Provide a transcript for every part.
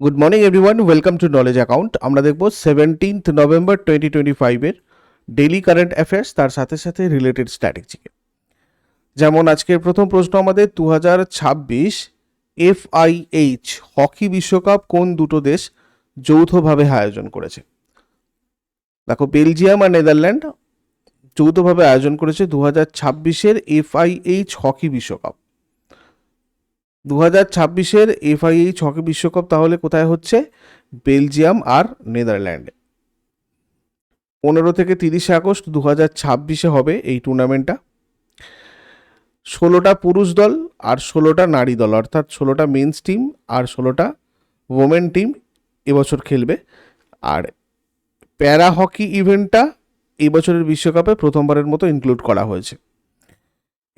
Good morning everyone welcome to knowledge account আমরা দেখব seventeenth November twenty twenty ফাইভের daily current affairs তার সাথে সাথে রিলেটেড স্ট্র্যাটেজিকে যেমন আজকের প্রথম প্রশ্ন আমাদের দু হাজার ছাব্বিশ এফআইএইচ হকি বিশ্বকাপ কোন দুটো দেশ যৌথভাবে আয়োজন করেছে? দেখো, বেলজিয়াম আর নেদারল্যান্ড যৌথভাবে আয়োজন করেছে দু হাজার ছাব্বিশের এফআইএইচ হকি বিশ্বকাপ। দু হাজার ছাব্বিশের এফআইএইচ হকি বিশ্বকাপ তাহলে কোথায় হচ্ছে? বেলজিয়াম আর নেদারল্যান্ডে। পনেরো থেকে তিরিশে আগস্ট দু হাজার ছাব্বিশে হবে এই টুর্নামেন্টটা। ষোলোটা পুরুষ দল আর ষোলোটা নারী দল, অর্থাৎ ষোলোটা মেন্স টিম আর ষোলোটা ওমেন টিম এবছর খেলবে। আর প্যারা হকি ইভেন্টটা এই বছরের বিশ্বকাপে প্রথমবারের মতো ইনক্লুড করা হয়েছে।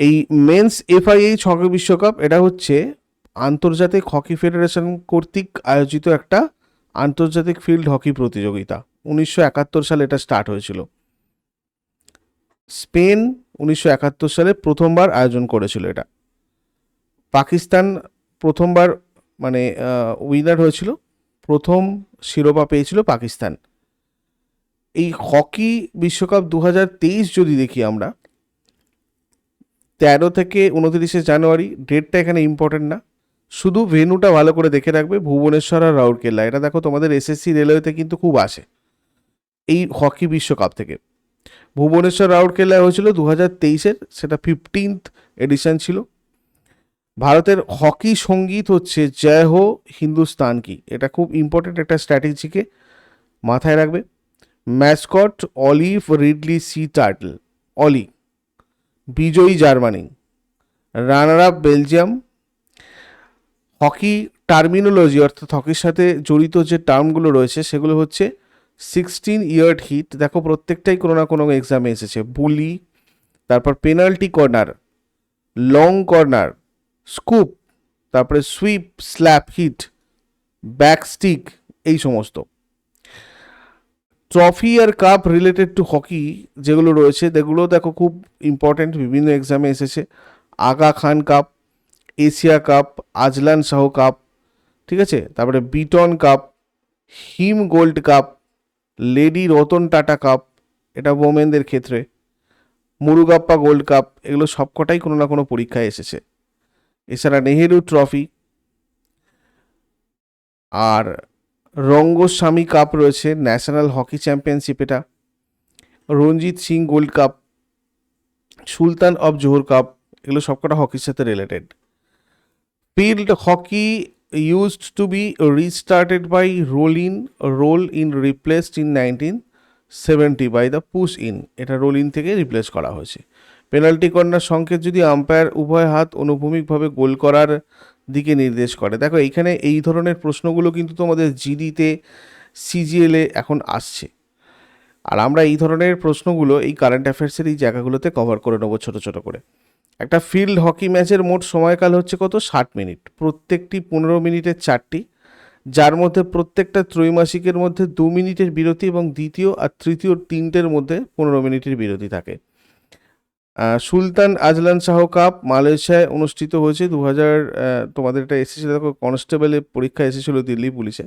এই মেন্স এফআইএইচ হকি বিশ্বকাপ, এটা হচ্ছে আন্তর্জাতিক হকি ফেডারেশন কর্তৃক আয়োজিত একটা আন্তর্জাতিক ফিল্ড হকি প্রতিযোগিতা। উনিশশো একাত্তর সালে এটা স্টার্ট হয়েছিল। স্পেন উনিশশো একাত্তর সালে প্রথমবার আয়োজন করেছিল এটা। পাকিস্তান প্রথমবার মানে উইনার হয়েছিল। প্রথম শিরোপা পেয়েছিল পাকিস্তান। এই হকি বিশ্বকাপ দু হাজার তেইশ যদি দেখি আমরা, তেরো থেকে উনত্রিশে জানুয়ারি, ডেটটা এখানে ইম্পর্টেন্ট না। শুধু ভেনুটা ভালো করে দেখে রাখবে, ভুবনেশ্বর আর রাউরকেল্লা এটা দেখো, তোমাদের এসএসসি রেলওয়েতে কিন্তু খুব আসে। এই হকি বিশ্বকাপ থেকে। ভুবনেশ্বর রাউরকেল্লায় হয়েছিল দু হাজার তেইশের, সেটা ফিফটিন্থ এডিশন ছিল। ভারতের হকি সংগীত হচ্ছে জয় হো হিন্দুস্তান কি। এটা খুব ইম্পর্টেন্ট একটা স্ট্র্যাটেজিকে মাথায় রাখবে। Mascot olive ridley sea turtle, Olly. বিজয়ী Germany. Runner up Belgium. Hockey terminology, অর্থাৎ হকির সাথে জড়িত যে টার্মগুলো রয়েছে, সেগুলো হচ্ছে সিক্সটিন ইয়ার্ড হিট দেখো, প্রত্যেকটাই কোনো না কোনো এক্সামে এসেছে। বুলি, তারপর penalty corner long corner scoop তারপরে sweep slap hit back stick এই সমস্ত। ট্রফি আর কাপ রিলেটেড টু হকি যেগুলো রয়েছে যেগুলো দেখো খুব ইম্পর্ট্যান্ট বিভিন্ন এক্সামে এসেছে। Aga Khan cup Asia cup, Azlan Shah cup, ঠিক আছে? তারপরে Beighton cup, him gold cup, lady Ratan Tata cup, এটা ওমেনদের ক্ষেত্রে, মুরুগাপ্পা গোল্ড কাপ, এগুলো সবকটাই কোনো না কোনো পরীক্ষায় এসেছে। এছাড়া নেহেরু ট্রফি, আর রঙ্গস্বামী কাপ রয়েছে, ন্যাশনাল হকি চ্যাম্পিয়নশিপ এটা, Ranjit Singh gold cup, Sultan of Johor cup, এগুলো সবকটা হকির সাথে related hockey used to be restarted by roll in roll in replaced in nineteen seventy by the push in এটা roll in থেকে replace করা হয়েছে। Penalty corner সংকেত যদি আম্পায়ার উভয় হাত অনুভূমিকভাবে গোল করার দিকে নির্দেশ করে। দেখো, এইখানে এই ধরনের প্রশ্নগুলো কিন্তু তোমাদের জিডিতে সিজিএলে এখন আসছে। আর আমরা এই ধরনের প্রশ্নগুলো এই কারেন্ট অ্যাফেয়ার্সের এই জায়গাগুলোতে কভার করে নেব ছোটো ছোটো করে। একটা ফিল্ড হকি ম্যাচের মোট সময়কাল হচ্ছে কত? ষাট মিনিট। প্রত্যেকটি পনেরো মিনিটের চারটি, যার মধ্যে প্রত্যেকটা ত্রৈমাসিকের মধ্যে দু মিনিটের বিরতি এবং দ্বিতীয় আর তৃতীয় তিনটের মধ্যে পনেরো মিনিটের বিরতি থাকে। সুলতান আজলান শাহ কাপ মালয়েশিয়ায় অনুষ্ঠিত হয়েছে। দু হাজার তোমাদের এটা এসেছিল, দেখো, কনস্টেবলের পরীক্ষা এসেছিল দিল্লি পুলিশে।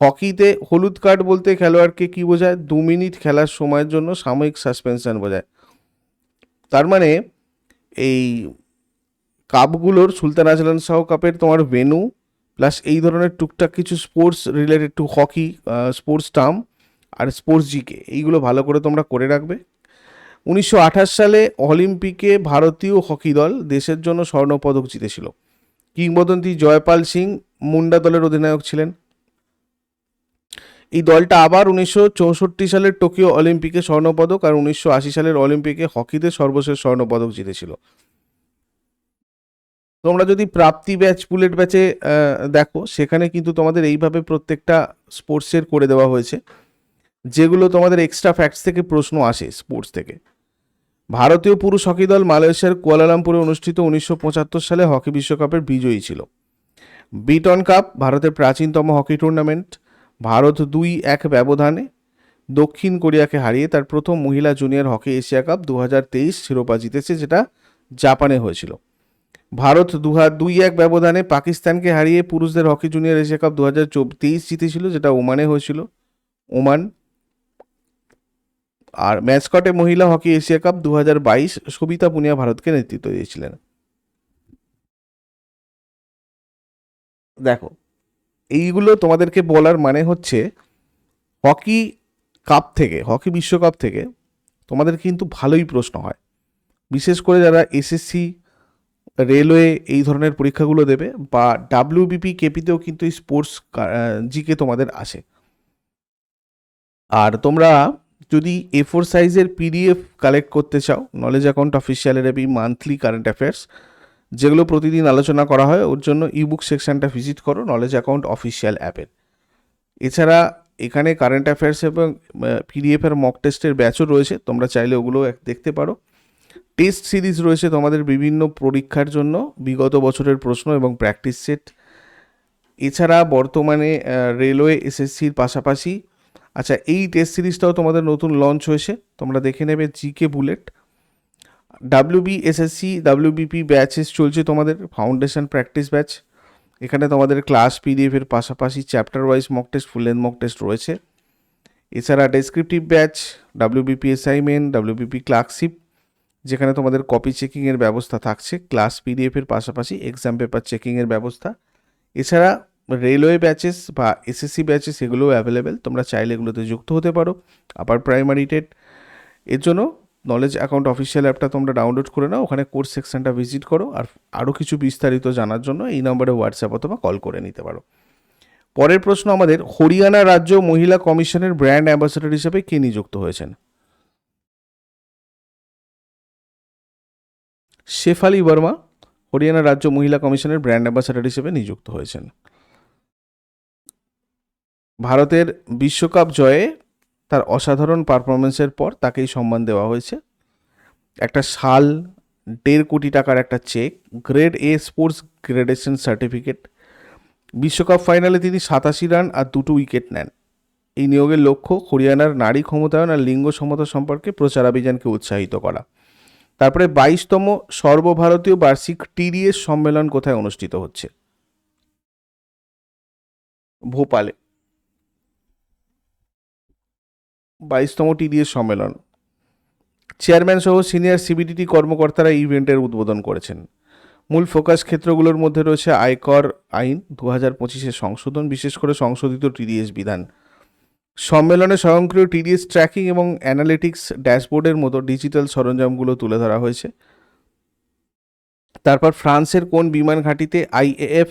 হকিতে হলুদ কার্ড বলতে খেলোয়াড়কে কী বোঝায়? দু মিনিট খেলার সময়ের জন্য সাময়িক সাসপেনশন বোঝায়। তার মানে এই কাপগুলোর সুলতান আজলান শাহ কাপের তোমার ভেনু প্লাস এই ধরনের টুকটাক কিছু sports related to hockey sports term R sports GK এইগুলো ভালো করে তোমরা করে রাখবে। উনিশশো আঠাশ সালে অলিম্পিকে ভারতীয় হকি দল দেশের জন্য স্বর্ণপদক জিতেছিল। কিংবদন্তি জয়পাল সিং মুন্ডা দলের অধিনায়ক ছিলেন। এই দলটা আবার উনিশশো চৌষট্টি সালের টোকিও অলিম্পিকে স্বর্ণপদক আর উনিশশো আশি সালের অলিম্পিকে হকিতে সর্বশেষ স্বর্ণপদক জিতেছিল। তোমরা যদি প্রাপ্তি ব্যাচ, বুলেট ব্যাচে দেখো, সেখানে কিন্তু তোমাদের এইভাবে প্রত্যেকটা স্পোর্টসের করে দেওয়া হয়েছে, যেগুলো তোমাদের এক্সট্রা ফ্যাক্টস থেকে প্রশ্ন আসে স্পোর্টস থেকে। ভারতীয় পুরুষ হকি দল মালয়েশিয়ার কুয়ালালামপুরে অনুষ্ঠিত উনিশশো পঁচাত্তর সালে হকি বিশ্বকাপের বিজয়ী ছিল। বিটন কাপ, ভারতের প্রাচীনতম হকি টুর্নামেন্ট ভারত দুই এক ব্যবধানে দক্ষিণ কোরিয়াকে হারিয়ে তার প্রথম মহিলা জুনিয়র হকি এশিয়া কাপ দু হাজার তেইশ শিরোপা জিতেছে, যেটা জাপানে হয়েছিল। ভারত দু দুই এক ব্যবধানে পাকিস্তানকে হারিয়ে পুরুষদের হকি জুনিয়র এশিয়া কাপ দু হাজার তেইশ জিতেছিল, যেটা ওমানে হয়েছিল। ওমান আর ম্যাচকটে মহিলা হকি এশিয়া কাপ দু হাজার বাইশ সবিতা পুনিয়া ভারতকে নেতৃত্ব দিয়েছিলেন। দেখো এইগুলো তোমাদেরকে বলার মানে হচ্ছে হকি কাপ থেকে, হকি বিশ্বকাপ থেকে তোমাদের কিন্তু ভালোই প্রশ্ন হয়। বিশেষ করে যারা এসএসসি রেলওয়ে এই ধরনের পরীক্ষাগুলো দেবে বা ডাব্লিউবিপি কেপিতেও কিন্তু এই স্পোর্টস জিকে তোমাদের আসে। আর তোমরা যদি এ ফোর সাইজের পিডিএফ কালেক্ট করতে চাও নলেজ অ্যাকাউন্ট অফিসিয়ালের এই মান্থলি কারেন্ট অ্যাফেয়ার্স যেগুলো প্রতিদিন আলোচনা করা হয়, ওর জন্য ইবুক সেকশনটা ভিজিট করো নলেজ অ্যাকাউন্ট অফিসিয়াল অ্যাপের এছাড়া এখানে কারেন্ট অ্যাফেয়ার্স এবং পিডিএফের মক টেস্টের ব্যাচও রয়েছে, তোমরা চাইলে ওগুলো দেখতে পারো। টেস্ট সিরিজ রয়েছে তোমাদের বিভিন্ন পরীক্ষার জন্য, বিগত বছরের প্রশ্ন এবং প্র্যাকটিস সেট এছাড়া বর্তমানে রেলওয়ে এসএসসির পাশাপাশি আচ্ছা এই টেস্ট সিরিজটাও তোমাদের নতুন লঞ্চ হয়েছে, তোমরা দেখে নেবে GK bullet WB SSC WBP batches চলছে তোমাদের ফাউন্ডেশন প্র্যাকটিস ব্যাচ এখানে তোমাদের ক্লাস পিডিএফ এর পাশাপাশি chapter wise mock test full length mock test রয়েছে। এছাড়া descriptive batch WBP assignment WBP clerkship যেখানে তোমাদের কপি চেকিংয়ের ব্যবস্থা থাকছে। ক্লাস পিডিএফ এর পাশাপাশি এক্সাম পেপার চেকিংয়ের ব্যবস্থা। এছাড়া রেলওয়ে ব্যাচেস বা এসএসসি ব্যাচেস এগুলোও অ্যাভেলেবেল তোমরা চাইলে এগুলোতে যুক্ত হতে পারো আপার প্রাইমারি টেট এর জন্য নলেজ অ্যাকাউন্ট অফিসিয়াল অ্যাপটা তোমরা ডাউনলোড করে নাও, ওখানে কোর্স সেকশনটা ভিজিট করো আর আরও কিছু বিস্তারিত জানার জন্য এই নম্বরে হোয়াটসঅ্যাপ অথবা কল করে নিতে পারো। পরের প্রশ্ন আমাদের, হরিয়ানা রাজ্য মহিলা কমিশনের ব্র্যান্ড অ্যাম্বাসেডর হিসেবে কে নিযুক্ত হয়েছেন? শেফালি বর্মা, হরিয়ানা রাজ্য মহিলা কমিশনের ব্র্যান্ড অ্যাম্বাসেডর হিসেবে নিযুক্ত হয়েছেন। ভারতের বিশ্বকাপ জয়ে তার অসাধারণ পারফরমেন্সের পর তাকেই সম্মান দেওয়া হয়েছে। একটা শাল দেড় কোটি টাকার একটা cheque, grade A sports gradation certificate. বিশ্বকাপ ফাইনালে তিনি সাতাশি রান আর দুটো উইকেট নেন। এই নিয়োগের লক্ষ্য হরিয়ানার নারী ক্ষমতায়ন আর লিঙ্গ সমতা সম্পর্কে প্রচারাভিযানকে উৎসাহিত করা। তারপরে বাইশতম সর্বভারতীয় বার্ষিক টিডিএস সম্মেলন কোথায় অনুষ্ঠিত হচ্ছে? ভোপালে। বাইশতম টিডিএস সম্মেলন। চেয়ারম্যান সহ সিনিয়র সিবিডিটি কর্মকর্তারা ইভেন্টের উদ্বোধন করেছেন। মূল ফোকাস ক্ষেত্রগুলোর মধ্যে রয়েছে আয়কর আইন দু হাজার পঁচিশের সংশোধন, বিশেষ করে সংশোধিত টিডিএস বিধান। সম্মেলনে স্বয়ংক্রিয় টিডিএস ট্র্যাকিং এবং অ্যানালিটিক্স ড্যাশবোর্ডের মতো ডিজিটাল সরঞ্জামগুলো তুলে ধরা হয়েছে। তারপর ফ্রান্সের কোন বিমান ঘাঁটিতে IAF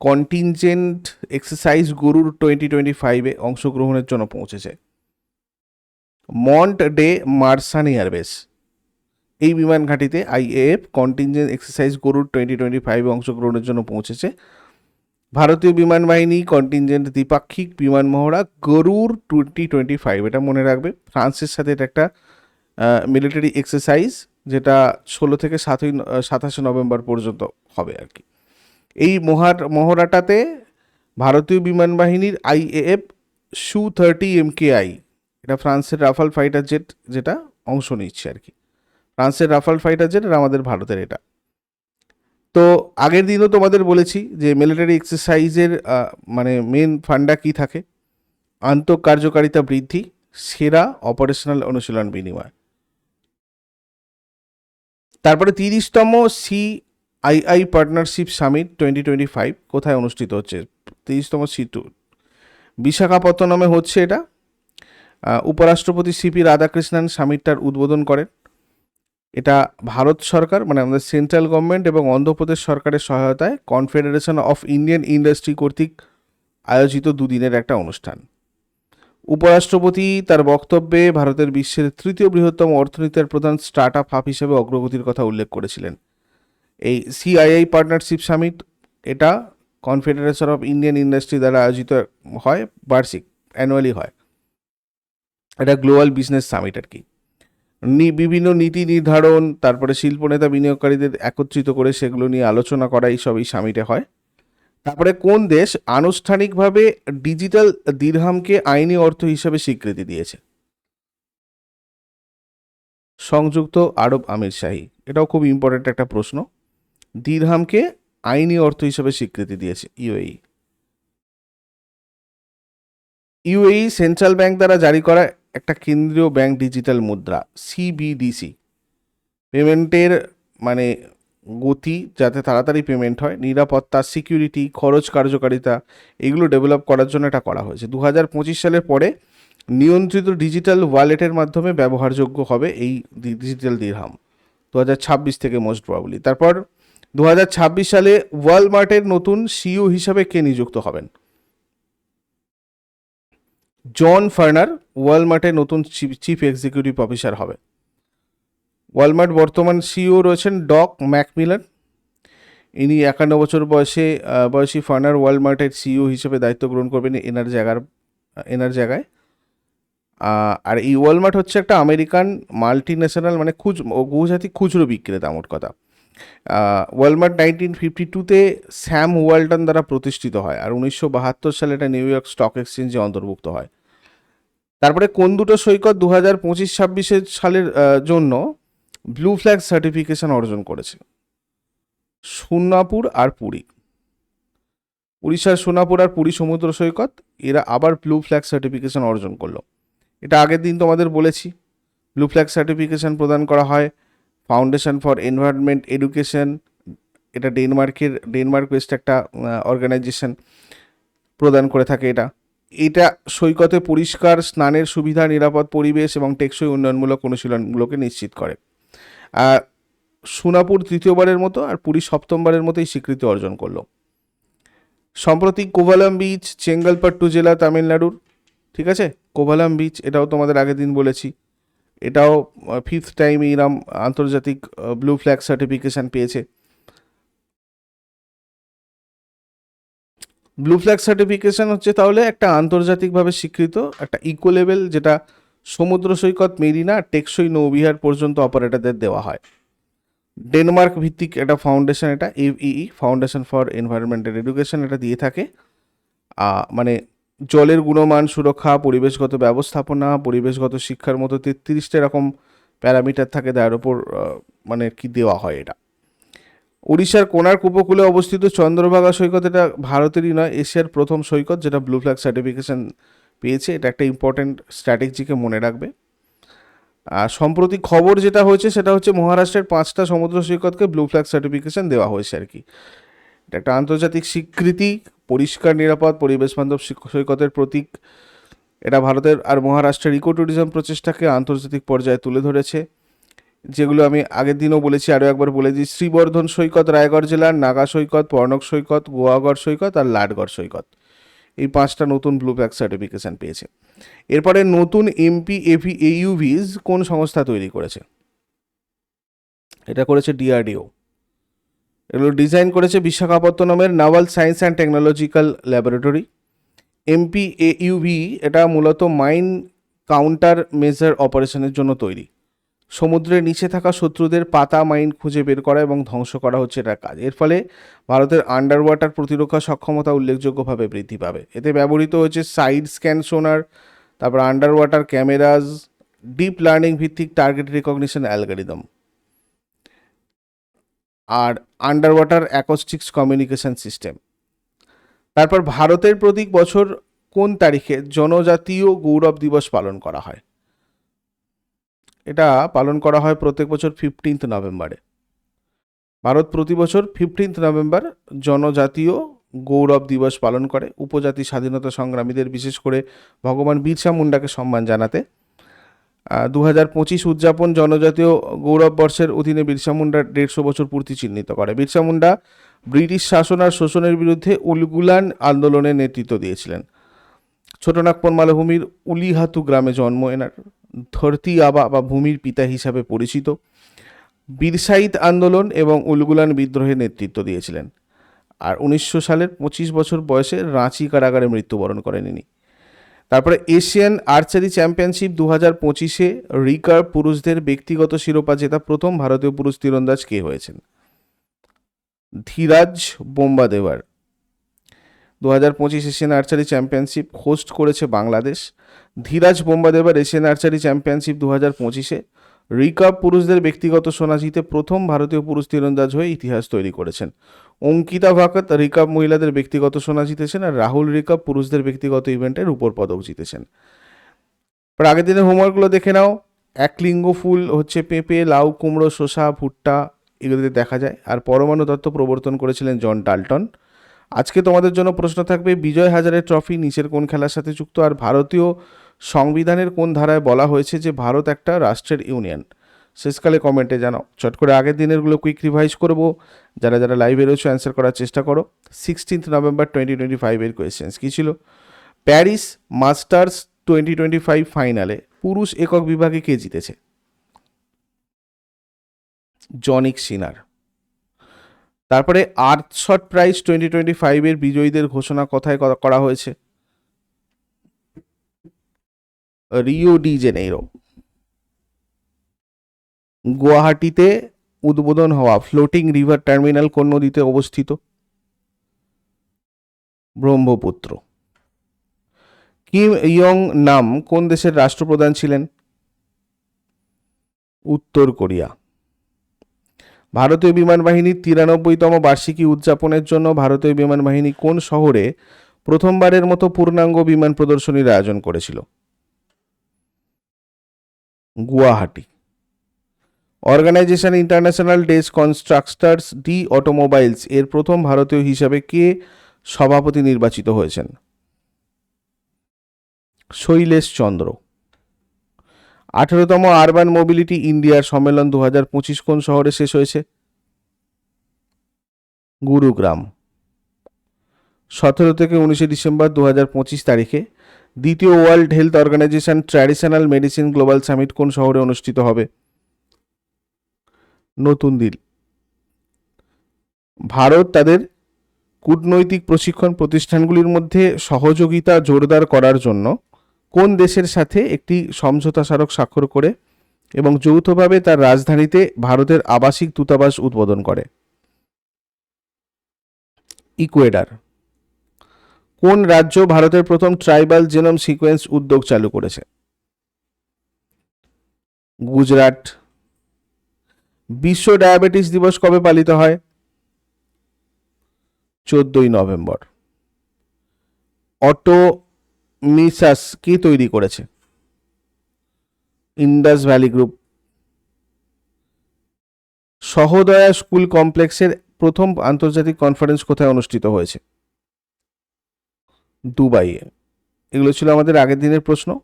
contingent exercise Garuda twenty twenty ফাইভে অংশগ্রহণের জন্য পৌঁছেছে। মন্ট ডে মার্সান এয়ারবেস এই বিমান ঘাঁটিতে IAF contingent exercise Garuda twenty twenty ফাইভে অংশগ্রহণের জন্য পৌঁছেছে। ভারতীয় বিমান বাহিনী কন্টিনজেন্ট দ্বিপাক্ষিক বিমান মহড়া গরুর টোয়েন্টি টোয়েন্টি ফাইভ এটা মনে রাখবে। ফ্রান্সের সাথে এটা একটা মিলিটারি এক্সারসাইজ যেটা ষোলো থেকে সাতই, সাতাশে নভেম্বর পর্যন্ত হবে আর কি। এই মহার, মহড়াটাতে ভারতীয় বিমান বাহিনীর আইএএফ সু থার্টি এমকেআই এটা ফ্রান্সের রাফাল ফাইটার জেট যেটা অংশ নিচ্ছে আর কি। ফ্রান্সের রাফাল ফাইটার জেট আর আমাদের ভারতের এটা। তো আগের দিনও তোমাদের বলেছি যে মিলিটারি এক্সারসাইজের মানে মেন ফান্ডা কি থাকে? আন্তঃকার্যকারিতা বৃদ্ধি, সেরা অপারেশনাল অনুশীলন বিনিময়। তারপরে তিরিশতম C II partnership summit twenty twenty five কোথায় অনুষ্ঠিত হচ্ছে? তিরিশতম সি টু বিশাখাপত্তনমে হচ্ছে এটা। উপরাষ্ট্রপতি সিপি রাধাকৃষ্ণন সামিটটার উদ্বোধন করেন। এটা ভারত সরকার মানে আমাদের সেন্ট্রাল গভর্নমেন্ট এবং অন্ধ্রপ্রদেশ সরকারের সহায়তায় কনফেডারেশন অফ ইন্ডিয়ান ইন্ডাস্ট্রি কর্তৃক আয়োজিত দুদিনের একটা অনুষ্ঠান। উপরাষ্ট্রপতি তার বক্তব্যে ভারতের বিশ্বের তৃতীয় বৃহত্তম অর্থনীতির প্রধান স্টার্ট আপ হাব হিসেবে অগ্রগতির কথা উল্লেখ করেছিলেন। এই সিআইআই পার্টনারশিপ সামিট, এটা কনফেডারেশন অফ ইন্ডিয়ান ইন্ডাস্ট্রি দ্বারা আয়োজিত হয়, বার্ষিক, অ্যানুয়ালি হয়। এটা গ্লোবাল বিজনেস সামিট আর কি। বিভিন্ন নীতি নির্ধারণ, তারপরে শিল্পনেতা বিনিয়োগকারীদের একত্রিত করে সেগুলো নিয়ে আলোচনা করা এইসব এই সামিটে হয়। তারপরে কোন দেশ আনুষ্ঠানিকভাবে ডিজিটাল দিরহামকে আইনি অর্থ হিসাবে স্বীকৃতি দিয়েছে? সংযুক্ত আরব আমির শাহী এটাও খুব ইম্পর্ট্যান্ট একটা প্রশ্ন। দিরহামকে আইনি অর্থ হিসেবে স্বীকৃতি দিয়েছে ইউএই। ইউএই সেন্ট্রাল ব্যাংক দ্বারা জারি করা একটা কেন্দ্রীয় ব্যাংক ডিজিটাল মুদ্রা সিবিডিসি পেমেন্টের মানে গতি যাতে তাড়াতাড়ি পেমেন্ট হয়, নিরাপত্তা, সিকিউরিটি, খরচ কার্যকারিতা, এগুলো ডেভেলপ করার জন্য এটা করা হয়েছে। দু হাজার পঁচিশ সালের পরে নিয়ন্ত্রিত ডিজিটাল ওয়ালেটের মাধ্যমে ব্যবহারযোগ্য হবে এই ডিজিটাল দিরহাম দু হাজার ছাব্বিশ থেকে মোস্ট প্রবাবলি। তারপর দু হাজার ছাব্বিশ সালে ওয়ালমার্টের নতুন সিইও হিসাবে কে নিযুক্ত হবেন? জন ফার্নার ওয়ালমার্টের নতুন চিফ এক্সিকিউটিভ অফিসার হবে। ওয়ালমার্ট বর্তমান সিইও রয়েছেন ডক ম্যাকমিলান। ইনি একান্ন বছর বয়সে বয়সী ফার্নার ওয়ালমার্টের সিইও হিসেবে দায়িত্ব গ্রহণ করবেন এনার জায়গার, এনার জায়গায়। আর এই ওয়ালমার্ট হচ্ছে একটা আমেরিকান মাল্টি ন্যাশনাল মানে খুচ বহুজাতিক খুচরো বিক্রেতা মোট কথা। ওয়ালমার্ট নাইনটিন ফিফটি টুতে স্যাম ওয়ালটন দ্বারা প্রতিষ্ঠিত হয় আর উনিশশো বাহাত্তর সালে এটা নিউ ইয়র্ক স্টক এক্সচেঞ্জে অন্তর্ভুক্ত হয়। তারপরে কোন দুটো সৈকত দু হাজার পঁচিশ, ছাব্বিশের সালের জন্য ব্লু ফ্ল্যাগ সার্টিফিকেশন অর্জন করেছে? সোনাপুর আর পুরী। উড়িষ্যার সোনাপুর আর পুরী সমুদ্র সৈকত, এরা আবার ব্লু ফ্ল্যাগ সার্টিফিকেশন অর্জন করল। এটা আগের দিন তোমাদের বলেছি। ব্লু ফ্ল্যাগ সার্টিফিকেশন প্রদান করা হয়। ফাউন্ডেশন ফর এনভায়রনমেন্ট এডুকেশন এটা ডেনমার্কের ডেনমার্ক বেসড একটা অর্গানাইজেশন প্রদান করে থাকে এটা। এটা সৈকতে পরিষ্কার স্নানের সুবিধা, নিরাপদ পরিবেশ এবং টেকসই উন্নয়নমূলক অনুশীলনগুলোকে নিশ্চিত করে। আর সোনাপুর তৃতীয়বারের মতো আর পুরী সপ্তমবারের মতোই স্বীকৃতি অর্জন করল। সম্প্রতি কোভালাম বিচ চেঙ্গলপট্টু জেলা, তামিলনাড়ুর, ঠিক আছে? কোভালাম বিচ এটাও তোমাদের আগের দিন বলেছি। এটাও ফিফথ টাইম ইরাম আন্তর্জাতিক ব্লু ফ্ল্যাগ সার্টিফিকেশন পেয়েছে। ব্লু ফ্ল্যাগ সার্টিফিকেশন হচ্ছে তাহলে একটা আন্তর্জাতিকভাবে স্বীকৃত একটা ইকো লেভেল যেটা সমুদ্র সৈকত মেরিনা টেকসই নৌবিহার পর্যন্ত অপারেটরদের দেওয়া হয়। ডেনমার্ক ভিত্তিক একটা ফাউন্ডেশন এটা ইই ফাউন্ডেশন ফর এনভায়রনমেন্টাল এডুকেশন এটা দিয়ে থাকে। মানে জলের গুণমান সুরক্ষা পরিবেশগত ব্যবস্থাপনা পরিবেশগত শিক্ষার মতো তেত্রিশটা এরকম প্যারামিটার থাকে তার আহ, মানে কি দেওয়া হয় এটা। উড়িষ্যার কোণার্ক উপকূলে অবস্থিত চন্দ্রভাগা সৈকত, এটা ভারতেরই নয়, এশিয়ার প্রথম সৈকত যেটা ব্লু ফ্ল্যাগ সার্টিফিকেশন পেয়েছে। এটা একটা ইম্পর্টেন্ট স্ট্র্যাটেজিকে মনে রাখবে। আর সম্প্রতি খবর যেটা হয়েছে, সেটা হচ্ছে মহারাষ্ট্রের পাঁচটা সমুদ্র সৈকতকে ব্লু ফ্ল্যাগ সার্টিফিকেশন দেওয়া হয়েছে আর কি। এটা একটা আন্তর্জাতিক স্বীকৃতি, পরিষ্কার, নিরাপদ, পরিবেশ বান্ধব সৈকতের প্রতীক। এটা ভারতের আর মহারাষ্ট্রের ইকো ট্যুরিজম প্রচেষ্টাকে আন্তর্জাতিক পর্যায়ে তুলে ধরেছে। যেগুলো আমি আগের দিনও বলেছি, আরও একবার বলে দিই। শ্রীবর্ধন সৈকত, রায়গড় জেলার নাগা সৈকত, পর্ণক সৈকত, গোয়াগড় সৈকত আর লাটগড় সৈকত। এই পাঁচটা নতুন ব্লু ফ্ল্যাগ সার্টিফিকেশন পেয়েছে। এরপরে নতুন এমপি, এভি এইউভিজ কোন সংস্থা তৈরি করেছে? এটা করেছে ডিআরডিও এগুলো ডিজাইন করেছে বিশাখাপত্তনমের naval science and technological laboratory. MP UV এটা মূলত মাইন কাউন্টার মেজার অপারেশনের জন্য তৈরি। সমুদ্রের নিচে থাকা শত্রুদের পাতা মাইন খুঁজে বের করা এবং ধ্বংস করা হচ্ছে এটা কাজ। এর ফলে ভারতের আন্ডার ওয়াটার প্রতিরক্ষা সক্ষমতা উল্লেখযোগ্যভাবে বৃদ্ধি পাবে। এতে ব্যবহৃত হয়েছে সাইড স্ক্যান সোনার তারপর under water cameras deep learning ভিত্তিক টার্গেট রেকগনিশন অ্যালগোরিদম আর under water acoustics communication system তারপর ভারতের প্রতীক বছর কোন তারিখে জনজাতীয় গৌরব দিবস পালন করা হয়? এটা পালন করা হয় প্রত্যেক বছর ফিফটিন্থ নভেম্বরে ভারত প্রতি বছর ফিফটিন্থ নভেম্বর জনজাতীয় গৌরব দিবস পালন করে, উপজাতি স্বাধীনতা সংগ্রামীদের বিশেষ করে ভগবান বিরসা মুন্ডাকে সম্মান জানাতে। দু হাজার পঁচিশ উদযাপন জনজাতীয় গৌরব বর্ষের অধীনে বিরসা মুন্ডার দেড়শো বছর পূর্তি চিহ্নিত করে। বিরসা মুন্ডা ব্রিটিশ শাসন আর শোষণের বিরুদ্ধে উলগুলান আন্দোলনের নেতৃত্ব দিয়েছিলেন। ছোটনাগপুর মালভূমির উলিহাতু গ্রামে জন্ম এনার। ধরতি আবা বা ভূমির পিতা হিসাবে পরিচিত। বীরসাইদ আন্দোলন এবং উলগুলান বিদ্রোহের নেতৃত্ব দিয়েছিলেন। আর উনিশশো সালের পঁচিশ বছর বয়সে রাঁচি কারাগারে মৃত্যুবরণ করেন ইনি। তারপরে এশিয়ান আর্চারি চ্যাম্পিয়নশিপ দু হাজার পঁচিশে রিকার পুরুষদের ব্যক্তিগত শিরোপা জেতা প্রথম ভারতীয় পুরুষ তীরন্দাজ কে হয়েছেন? ধীরাজ বোম্বাদেওয়ার। দু হাজার পঁচিশ এশিয়ান আর্চারি চ্যাম্পিয়নশিপ হোস্ট করেছে Bangladesh. Dhiraj Bommadevara Asian archery championship দু হাজার পঁচিশে। রিকাব পুরুষদের ব্যক্তিগত সোনা জিতে প্রথম ভারতীয় পুরুষ তীরন্দাজ হয়ে ইতিহাস তৈরি করেছেন। অঙ্কিতা ভাকাত রিকাব মহিলাদের ব্যক্তিগত সোনা জিতেছেন আর রাহুল রিকাব পুরুষদের ব্যক্তিগত ইভেন্টের উপর পদক জিতেছেন। এবার আগের দিনের হোমওয়ার্কগুলো দেখে নাও। এক লিঙ্গ ফুল হচ্ছে পেঁপে, লাউ, কুমড়ো, শসা, ভুট্টা, এগুলোতে দেখা যায়। আর পরমাণু তত্ত্ব প্রবর্তন করেছিলেন জন ডাল্টন। আজকে তোমাদের জন্য প্রশ্ন থাকবে, বিজয় হাজারে ট্রফি নিচের কোন খেলার সাথে যুক্ত? আর ভারতীয় সংবিধানের কোন ধারায় বলা হয়েছে যে ভারত একটা রাষ্ট্রের ইউনিয়ন শেষকালে কমেন্টে জানাও। চট করে আগের দিনেরগুলো কুইক রিভাইজ করব। যারা যারা লাইভে রয়েছে অ্যান্সার করার চেষ্টা করো। সিক্সটিন্থ নভেম্বর টোয়েন্টি টোয়েন্টি ফাইভের কোয়েশ্চেন্স কী ছিল? Paris masters twenty twenty five ফাইনালে পুরুষ একক বিভাগে কে জিতেছে? জনিক সিনার তারপরে আর্থ শট প্রাইজ টোয়েন্টি টোয়েন্টি ফাইভের বিজয়ীদের ঘোষণা কথায় করা- হয়েছে। Rio de Janeiro. গুয়াহাটিতে উদ্বোধন হওয়া ফ্লোটিং রিভার টার্মিনাল কোন নদীতে অবস্থিত? ব্রহ্মপুত্র। কিম ইয়ং নাম কোন দেশের রাষ্ট্রপ্রধান ছিলেন? উত্তর কোরিয়া। ভারতীয় বিমান বাহিনীর তিরানব্বইতম বার্ষিকী উদযাপনের জন্য ভারতীয় বিমান বাহিনী কোন শহরে প্রথমবারের মতো পূর্ণাঙ্গ বিমান প্রদর্শনীর আয়োজন করেছিল? Guwahati. Organisation international des constructors de automobiles এর প্রথম ভারতীয় হিসাবে কে সভাপতি নির্বাচিত হয়েছেন? শৈলেশ চন্দ্র। আঠেরোতম আরবান মোবিলিটি ইন্ডিয়ার সম্মেলন দু হাজার পঁচিশ কোন শহরে শেষ হয়েছে? গুরুগ্রাম। সতেরো থেকে উনিশে ডিসেম্বর দু হাজার পঁচিশ তারিখে দ্বিতীয় World Health Organization traditional medicine global summit কোন শহরে অনুষ্ঠিত হবে? নতুন দিল্লি। ভারত তাদের কূটনৈতিক প্রশিক্ষণ প্রতিষ্ঠানগুলির মধ্যে সহযোগিতা জোরদার করার জন্য কোন দেশের সাথে একটি সমঝোতা স্মারক স্বাক্ষর করে এবং যৌথভাবে তার রাজধানীতে ভারতের আবাসিক দূতাবাস উদ্বোধন করে? ইকুয়েডার। কোন রাজ্য ভারতের প্রথম ট্রাইবাল জেনম সিকোয়েন্স উদ্যোগ চালু করেছে? গুজরাট। বিশ্ব ডায়াবেটিস দিবস কবে পালিত হয়? চোদ্দই নভেম্বর। অটো মিসাস কে তৈরি করেছে? Indus Valley group. সহদয়া স্কুল কমপ্লেক্সের প্রথম আন্তর্জাতিক কনফারেন্স কোথায় অনুষ্ঠিত হয়েছে? দুবাইয়ে। এগুলো ছিল আমাদের আগের দিনের প্রশ্ন।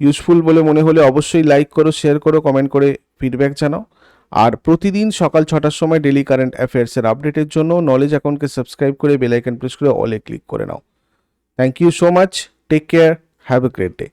ইউজফুল বলে মনে হলে অবশ্যই লাইক করো, শেয়ার করো, কমেন্ট করে ফিডব্যাক জানাও। আর প্রতিদিন সকাল ছটার সময় ডেলি কারেন্ট অ্যাফেয়ার্সের আপডেটের জন্য নলেজ অ্যাকাউন্টকে সাবস্ক্রাইব করে বেল আইকন প্রেস করে অলে ক্লিক করে নাও। Thank you so much Take care. Have a great day.